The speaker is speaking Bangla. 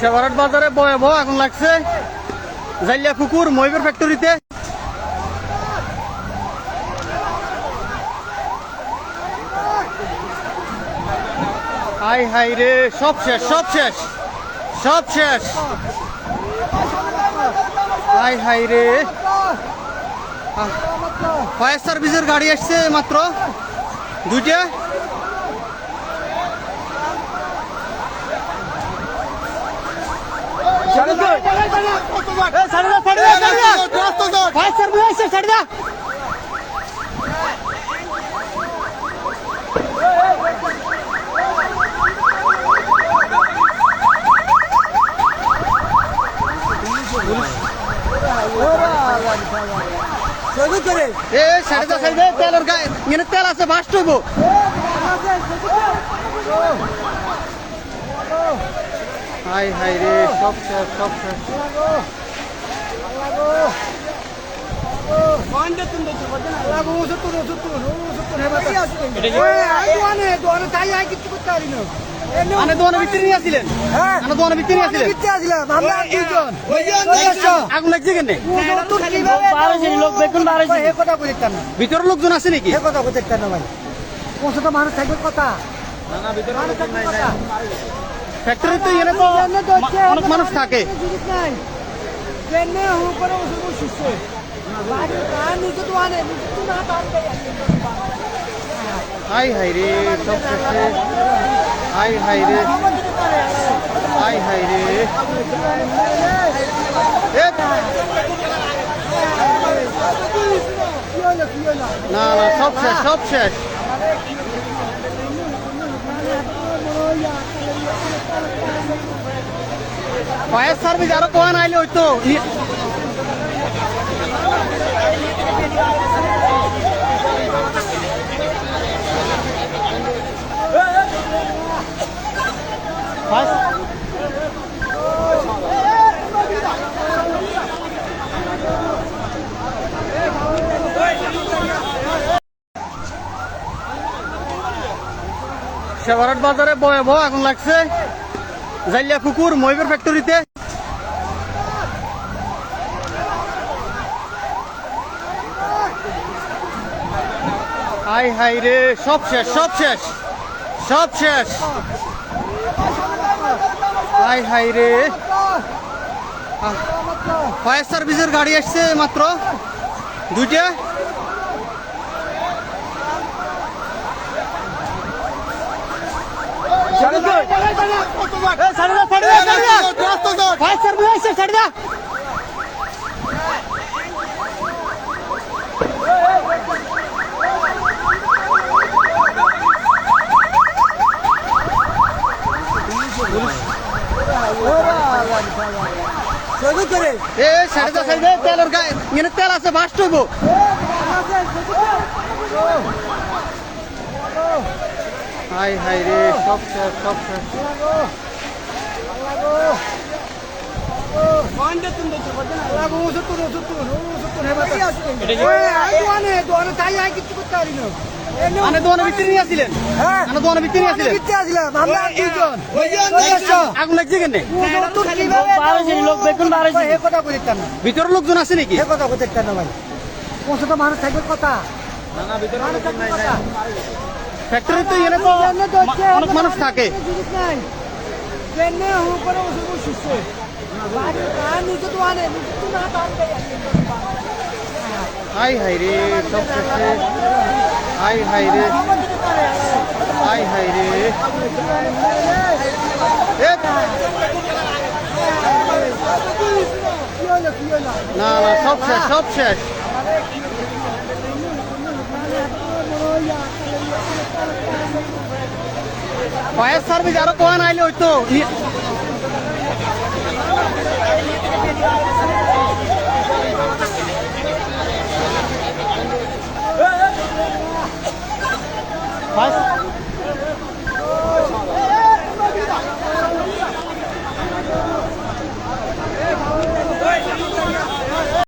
সেবারাট বাজারে ভয়াবহ আগুন লাগছে। জাইলিয়া পুকুর মহিবের ফ্যাক্টরিতে হাই হাই রে, সব শেষ সব শেষ সব শেষ। হাই হাই রে। ফায়ার সার্ভিসের গাড়ি আসছে মাত্র। দুইটা ফায়ার সার্ভিস আসছে ছাড়ি দা এ ছাড়ি দা ছাড়ি দা তেলের গায়ে এখানে তেল আছে বাস্ট হইব হাই হাই রে সব শেষ সব শেষ ভিতরে নিয়ে আসছিলেন আনে দোকানের ভিতরে নিয়ে আসছিলেন আগুন লাগছে কেন লোকজন আছে নাকি মানুষ থাকবে কথা ফ্যাক্টরি তো এখানে তো অনেক মানুষ থাকে। হাই হাই রে, সব শেষে। হাই হাই রে। হাই হাই রে। না না, সব শেষ সব শেষ। ফায়ার সার্ভিস আরও কোয়ান আইলে হইতো। সেবারাট বাজারে ভয়াবহ আগুন লাগছে। জাইলিয়া পুকুর মহিবের ফ্যাক্টরিতে হাই হাই রে সব শেষ সব শেষ সব শেষ। হাই হাই রে। ফায়ার সার্ভিসের গাড়ি আসছে মাত্র। দুইটা। ফায়ার সার্ভিস আসছে ছাড়ি দা। এ এখানে তেল আছে হইব হাই হাই রে সব সব দোকানের ভিতরে লোকজন আছে নাকি মানুষ থাকবে কথা ফ্যাক্টরি তো এখানে তো অনেক মানুষ থাকে ট্রেনে উপরে ওষুধ শিখছে হাই হাই রে সব শেষে হাই হাই রে হাই হাই রে না না সব শেষ সব শেষ ফায়ার সার্ভিস আরও কোয়ান আইলে হইতো